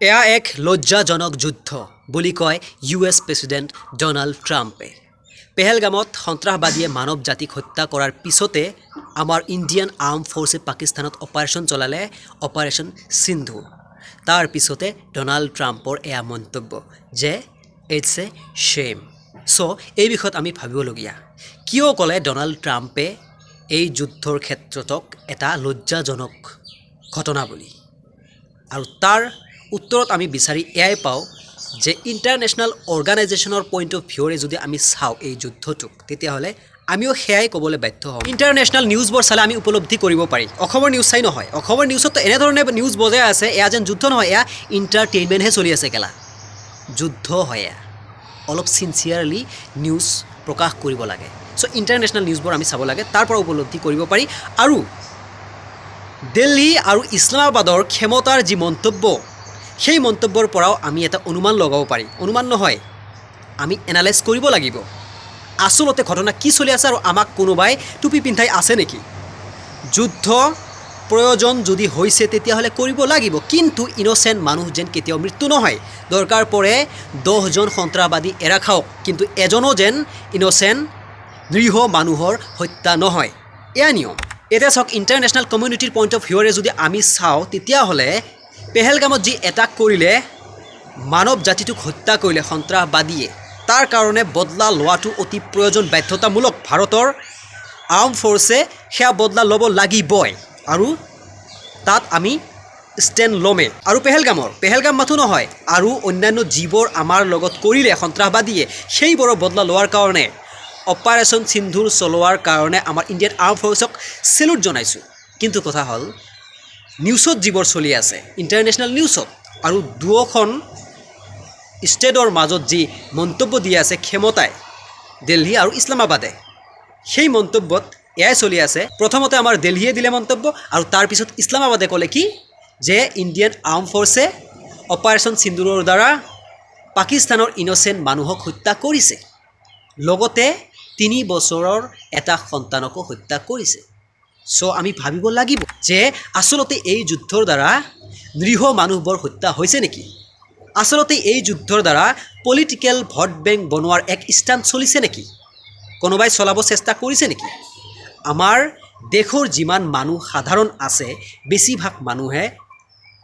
এয়া এক লজ্জাজনক যুদ্ধ বুলি কয় ইউ এছ প্ৰেছিডেণ্ট ডনাল্ড ট্ৰাম্পে। পেহেলগামত সন্ত্ৰাসবাদীয়ে মানৱ জাতিক হত্যা কৰাৰ পিছতে আমাৰ ইণ্ডিয়ান আৰ্ম ফ'ৰ্চে পাকিস্তানত অপাৰেশ্যন চলালে, অপাৰেশ্যন সিন্ধু। তাৰ পিছতে ডনাল্ড ট্ৰাম্পৰ এয়া মন্তব্য যে ইটছ এ শ্বেম চ' এই বিষয়ত আমি ভাবিবলগীয়া। কিয় ক'লে ডনাল্ড ট্ৰাম্পে এই যুদ্ধৰ ক্ষেত্ৰতক এটা লজ্জাজনক ঘটনা বুলি? আৰু তাৰ উত্তৰত আমি বিচাৰি এয়াই পাওঁ যে ইণ্টাৰনেশ্যনেল অৰ্গেনাইজেশ্যনৰ পইণ্ট অফ ভিউৰে যদি আমি চাওঁ এই যুদ্ধটোক, তেতিয়াহ'লে আমিও সেয়াই ক'বলৈ বাধ্য হ'ম। ইণ্টাৰনেশ্যনেল নিউজবোৰ চালে আমি উপলব্ধি কৰিব পাৰি। অসমৰ নিউজ চাই নহয়। অসমৰ নিউজততো এনেধৰণে নিউজ বজাই আছে, এয়া যেন যুদ্ধ নহয়, এয়া ইণ্টাৰটেইনমেণ্টহে চলি আছে কেলা। যুদ্ধ হয় এয়া। অলপ চিনচিয়াৰলি নিউজ প্ৰকাশ কৰিব লাগে। চ' ইণ্টাৰনেশ্যনেল নিউজবোৰ আমি চাব লাগে, তাৰ উপলব্ধি কৰিব পাৰি। আৰু দিল্লী আৰু ইছলামাবাদৰ ক্ষমতাৰ যি মন্তব্য সেই মন্তব্যৰ পৰাও আমি এটা অনুমান লগাব পাৰি। অনুমান নহয়, আমি এনালাইজ কৰিব লাগিব। আচলতে ঘটনা কি চলি আছে আৰু আমাক কোনোবাই টুপি পিন্ধাই আছে নেকি? যুদ্ধ প্ৰয়োজন যদি হৈছে, তেতিয়াহ'লে কৰিব লাগিব। কিন্তু ইন'চেণ্ট মানুহ যেন কেতিয়াও মৃত্যু নহয়। দৰকাৰ পৰে দহজন সন্ত্ৰাসবাদী এৰা খাওক। কিন্তু এজনো যেন ইন'চেণ্ট নিৰীহ মানুহৰ হত্যা নহয়। এয়া নিয়ম। এতিয়া চাওক ইণ্টাৰনেশ্যনেল কমিউনিটিৰ পইণ্ট অফ ভিউৰে যদি আমি চাওঁ, তেতিয়াহ'লে পেহেলগামত যি এটাক কৰিলে মানৱ জাতিটোক হত্যা কৰিলে সন্ত্ৰাসবাদীয়ে। তাৰ কাৰণে বদলা লোৱাটো অতি প্ৰয়োজন বাধ্যতামূলক। ভাৰতৰ আৰ্ম ফ'ৰ্চে সেয়া বদলা ল'ব লাগিবই। আৰু তাত আমি ষ্টেণ্ড ল'মে। আৰু পেহেলগামৰ, পেহেলগাম মাথো নহয়। আৰু অন্যান্য যিবোৰ আমাৰ লগত কৰিলে সন্ত্ৰাসবাদীয়ে, সেইবোৰৰ বদলা লোৱাৰ কাৰণে। অপাৰেশ্যন সিন্ধুৰ চলোৱাৰ কাৰণে আমাৰ ইণ্ডিয়ান আৰ্ম ফ'ৰ্চক চেলুট জনাইছোঁ। কিন্তু কথা হ'ল নিউজত যিবোৰ চলি আছে ইণ্টাৰনেশ্যনেল নিউজত আৰু দুয়োখন ষ্টেটৰ মাজত যি মন্তব্য দি আছে ক্ষমতাই দিল্লী আৰু ইছলামাবাদে, সেই মন্তব্যত এয়াই চলি আছে, প্ৰথমতে আমাৰ দিল্লীয়ে দিলে মন্তব্য আৰু তাৰপিছত ইছলামাবাদে ক'লে কি যে ইণ্ডিয়ান আৰ্ম ফ'ৰ্চে অপাৰেশ্যন সিন্দুৰৰ দ্বাৰা পাকিস্তানৰ ইন'চেণ্ট মানুহক হত্যা কৰিছে। লগতে তিনি বছৰৰ এটা সন্তানকো হত্যা কৰিছে। চ' আমি ভাবিব লাগিব যে আচলতে এই যুদ্ধৰ দ্বাৰা নিৰীহ মানুহবোৰ হত্যা হৈছে নেকি? আচলতে এই যুদ্ধৰ দ্বাৰা পলিটিকেল ভোট বেংক বনোৱাৰ এক ষ্টাণ্ট চলিছে নেকি? কোনোবাই চলাব চেষ্টা কৰিছে নেকি? আমাৰ দেশৰ যিমান মানুহ সাধাৰণ আছে, বেছিভাগ মানুহে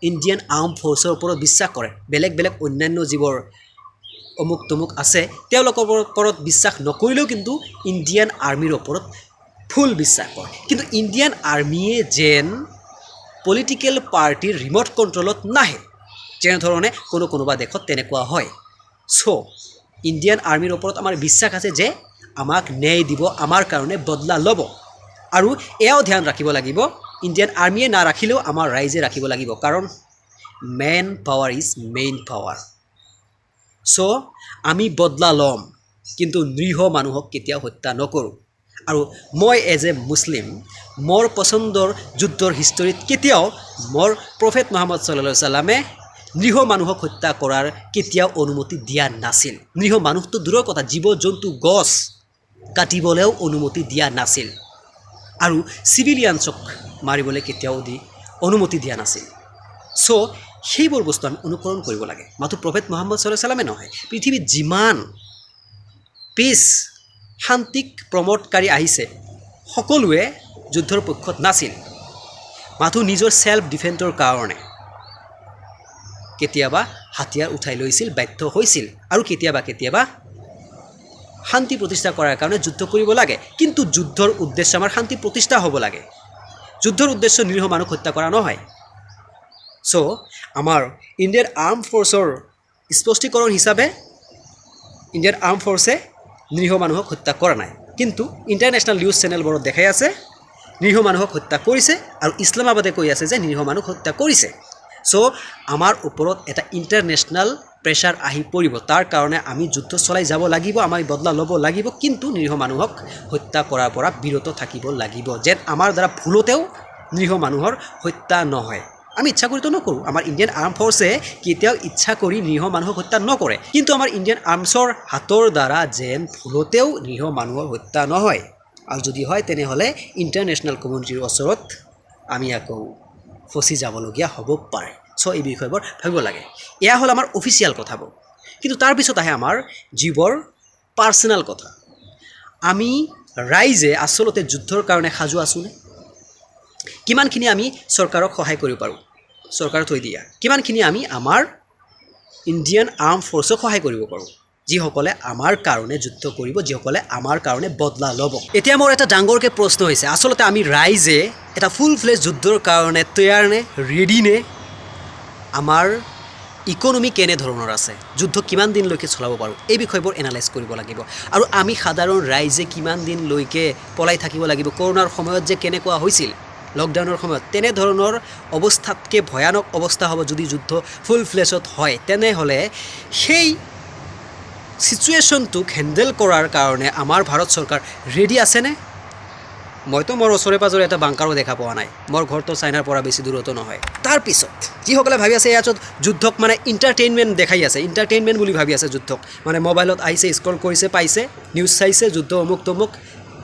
ইণ্ডিয়ান আৰ্ম ফ'ৰ্চৰ ওপৰত বিশ্বাস কৰে। বেলেগ বেলেগ অন্যান্য যিবোৰ অমুক তমুক আছে, তেওঁলোকৰ ওপৰত বিশ্বাস নকৰিলেও কিন্তু ইণ্ডিয়ান আৰ্মীৰ ওপৰত ফুল বিশ্বাস কৰে কিন্তু ইণ্ডিয়ান আৰ্মীয়ে যেন পলিটিকেল পাৰ্টিৰ ৰিম'ট কণ্ট্ৰলত নাহে, যেনেধৰণে কোনো কোনোবা দেশত তেনেকুৱা হয়। চ' ইণ্ডিয়ান আৰ্মীৰ ওপৰত আমাৰ বিশ্বাস আছে যে আমাক ন্যায় দিব, আমাৰ কাৰণে বদলা ল'ব। আৰু এয়াও ধ্যান ৰাখিব লাগিব, ইণ্ডিয়ান আৰ্মীয়ে নাৰাখিলেও আমাৰ ৰাইজে ৰাখিব লাগিব, কাৰণ men power is main power চ' আমি বদলা ল'ম, কিন্তু নিৰীহ মানুহক কেতিয়াও হত্যা নকৰোঁ। আৰু মই এজ এ মুছলিম মোৰ পচন্দৰ যুদ্ধৰ হিষ্টৰীত কেতিয়াও মোৰ প্ৰফেট মহম্মদ চাল্লা চাল্লামে নিৰীহ মানুহক হত্যা কৰাৰ কেতিয়াও অনুমতি দিয়া নাছিল। নিৰীহ মানুহটো দূৰৰ কথা জীৱ জন্তু গছ কাটিবলৈও অনুমতি দিয়া নাছিল। আৰু চিভিলিয়ানছক মাৰিবলৈ কেতিয়াও দি অনুমতি দিয়া নাছিল। চ' সেইবোৰ বস্তু আমি অনুকৰণ কৰিব লাগে। মাথো প্ৰভেট মহম্মদ চাল্লাহ চালামে নহয়। পৃথিৱীত যিমান পিছ শান্তিক প্ৰমোটকাৰী আহিছে। সকলোৱে যুদ্ধৰ পক্ষত নাছিল। মাথো নিজৰ ছেল্ফ ডিফেণ্ডৰ কাৰণে। কেতিয়াবা হাতিয়াৰ উঠাই লৈছিল, বাধ্য হৈছিল আৰু কেতিয়াবা কেতিয়াবা শান্তি প্ৰতিষ্ঠা কৰাৰ কাৰণে যুদ্ধ কৰিব লাগে। কিন্তু যুদ্ধৰ উদ্দেশ্য আমাৰ শান্তি প্ৰতিষ্ঠা হ'ব লাগে। যুদ্ধৰ উদ্দেশ্য নিৰীহ মানুহ হত্যা কৰা নহয়। চ' আমাৰ ইণ্ডিয়ান আৰ্ম ফ'ৰ্চৰ স্পষ্টীকৰণ হিচাপে ইণ্ডিয়ান আৰ্ম ফ'ৰ্চে নিৰীহ মানুহক হত্যা কৰা নাই। কিন্তু ইণ্টাৰনেশ্যনেল নিউজ চেনেলবোৰত দেখাই আছে, নিৰীহ মানুহক হত্যা কৰিছে আৰু ইছলামাবাদে কৈ আছে যে নিৰীহ মানুহ হত্যা কৰিছে। চ' আমাৰ ওপৰত এটা ইণ্টাৰনেশ্যনেল প্ৰেছাৰ আহি পৰিব। তাৰ কাৰণে আমি যুদ্ধ চলাই যাব লাগিব আমি বদলা ল'ব লাগিব, কিন্তু নিৰীহ মানুহক হত্যা কৰাৰ পৰা বিৰত থাকিব লাগিব। যেন আমাৰ দ্বাৰা ভুলতেও নিৰীহ মানুহৰ হত্যা নহয়। আমি ইচ্ছা কৰিতো নকৰোঁ। আমাৰ ইণ্ডিয়ান আৰ্ম ফ'ৰ্চে কেতিয়াও ইচ্ছা কৰি নিৰীহ মানুহক হত্যা নকৰে। কিন্তু আমাৰ ইণ্ডিয়ান আৰ্মছৰ হাতৰ দ্বাৰা যেন ভুলতেও নিৰীহ মানুহৰ হত্যা নহয়। আৰু যদি হয়, তেনেহ'লে ইণ্টাৰনেশ্যনেল কমিউনিটিৰ ওচৰত আমি আকৌ ফচি যাবলগীয়া হ'ব পাৰে। চ' এই বিষয়বোৰ ভাবিব লাগে। এয়া হ'ল আমাৰ অফিচিয়েল কথাবোৰ কিন্তু তাৰপিছত আহে আমাৰ যিবোৰ পাৰ্চনেল কথা। আমি ৰাইজে আচলতে যুদ্ধৰ কাৰণে সাজু আছোনে? কিমানখিনি আমি চৰকাৰক সহায় কৰিব পাৰোঁ? চৰকাৰে থৈ দিয়া। কিমানখিনি আমি আমাৰ ইণ্ডিয়ান আৰ্ম ফ'ৰ্চক সহায় কৰিব পাৰোঁ? যিসকলে আমাৰ কাৰণে যুদ্ধ কৰিব, যিসকলে আমাৰ কাৰণে বদলা ল'ব। এতিয়া মোৰ এটা ডাঙৰকৈ প্ৰশ্ন হৈছে, আচলতে আমি ৰাইজে এটা ফুল ফ্লেজ যুদ্ধৰ কাৰণে তৈয়াৰ নে ৰেডি নে? আমাৰ ইকনমি কেনেধৰণৰ আছে? যুদ্ধ কিমান দিনলৈকে চলাব পাৰোঁ? এই বিষয়বোৰ এনালাইজ কৰিব লাগিব। আৰু আমি সাধাৰণ ৰাইজে কিমান দিনলৈকে পলাই থাকিব লাগিব? কৰোণাৰ সময়ত যে কেনেকুৱা হৈছিল? লকডাউনৰ সময়ত। তেনেধৰণৰ অৱস্থাতকৈ ভয়ানক অৱস্থা হ'ব যদি যুদ্ধ ফুল ফ্লেছত হয়। তেনেহ'লে সেই ছিটুৱেশ্যনটোক হেণ্ডেল কৰাৰ কাৰণে আমাৰ ভাৰত চৰকাৰ ৰেডি আছেনে? মইতো মোৰ ওচৰে পাঁজৰে এটা বাংকাৰো দেখা পোৱা নাই। মোৰ ঘৰটো চাইনাৰ পৰা বেছি দূৰতো নহয়। তাৰপিছত, যিসকলে ভাবি আছে ইয়াত যুদ্ধক মানে ইণ্টাৰটেইনমেণ্ট দেখাই আছে ইণ্টাৰটেইনমেণ্ট বুলি ভাবি আছে যুদ্ধক মানে মোবাইলত আহিছে স্ক্ৰল কৰিছে, পাইছে নিউজ চাইছে, যুদ্ধ অমুক তমুক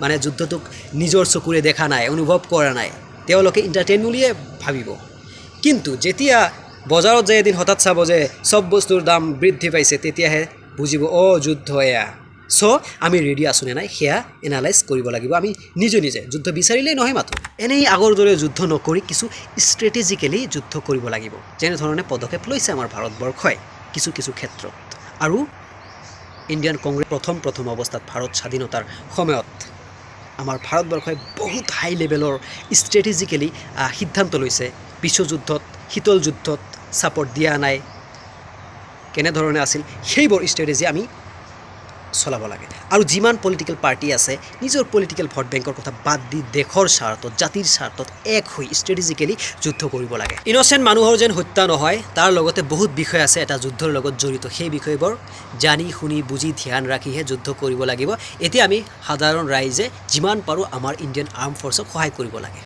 মানে যুদ্ধটোক নিজৰ চকুৰে দেখা নাই, অনুভৱ কৰা নাই। তেওঁলোকে ইণ্টাৰটেইন বুলিয়ে ভাবিব। কিন্তু যেতিয়া বজাৰত যায় এদিন হঠাৎ চাব যে চব বস্তুৰ দাম বৃদ্ধি পাইছে, তেতিয়াহে বুজিব, অ' যুদ্ধ এয়া। চ' আমি ৰেডি আছোঁ নে নাই, সেয়া এনালাইজ কৰিব লাগিব। আমি নিজে নিজে, যুদ্ধ বিচাৰিলেই নহয় মাথো। এনেই আগৰ দৰে যুদ্ধ নকৰি কিছু ষ্ট্ৰেটেজিকেলি যুদ্ধ কৰিব লাগিব। যেনেধৰণে পদক্ষেপ লৈছে আমাৰ ভাৰতবৰ্ষই কিছু কিছু ক্ষেত্ৰত। আৰু ইণ্ডিয়ান কংগ্ৰেছ প্ৰথম প্ৰথম অৱস্থাত ভাৰত স্বাধীনতাৰ সময়ত আমাৰ ভাৰতবৰ্ষই বহুত হাই লেভেলৰ ষ্ট্ৰেটেজিকেলি সিদ্ধান্ত লৈছে। বিশ্বযুদ্ধত শীতল যুদ্ধত ছাপৰ্ট দিয়া নাই। কেনেধৰণে আছিল সেইবোৰ ষ্ট্ৰেটেজি আমি চলাব লাগে। আৰু যিমান পলিটিকেল পাৰ্টি আছে, নিজৰ পলিটিকেল ভোট বেংকৰ কথা বাদ দি দেশৰ স্বাৰ্থত, জাতিৰ স্বাৰ্থত এক হৈ ষ্ট্ৰেটেজিকেলি যুদ্ধ কৰিব লাগে। ইন'চেণ্ট মানুহৰ যেন হত্যা নহয়, তাৰ লগতে বহুত বিষয় আছে এটা যুদ্ধৰ লগত জড়িত। সেই বিষয়বোৰ জানি, শুনি, বুজি, ধ্যান ৰাখিহে যুদ্ধ কৰিব লাগিব। এতিয়া আমি সাধাৰণ ৰাইজে যিমান পাৰোঁ আমাৰ ইণ্ডিয়ান আৰ্ম ফ'ৰ্চক সহায় কৰিব লাগে।